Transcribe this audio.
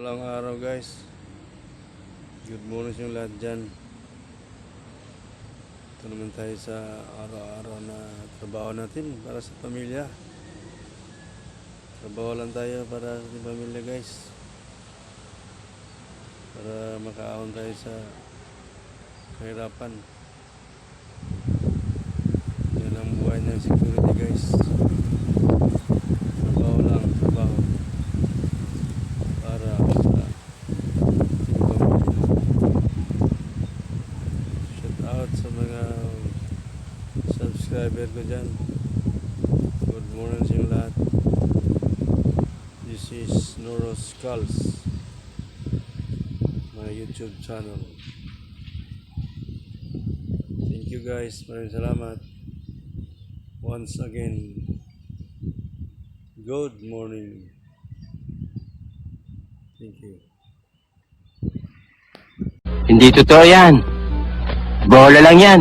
Palang araw guys. Good morning sa inyo lahat dyan. Ito naman tayo sa araw-araw na trabaho natin para sa pamilya. Trabaho lang tayo para sa pamilya guys. Para makaahon tayo sa kahirapan. Yan ang buhay ng security guys. Trabaho lang, trabaho. Para sa ating pamilya. Shout out sa mga subscriber ko dyan. Good morning sa lahat. This is Noro Skulls. My YouTube channel. Thank you guys. Maraming salamat. Once again. Good morning. Thank you. Hindi totoo yan. Bola lang yan.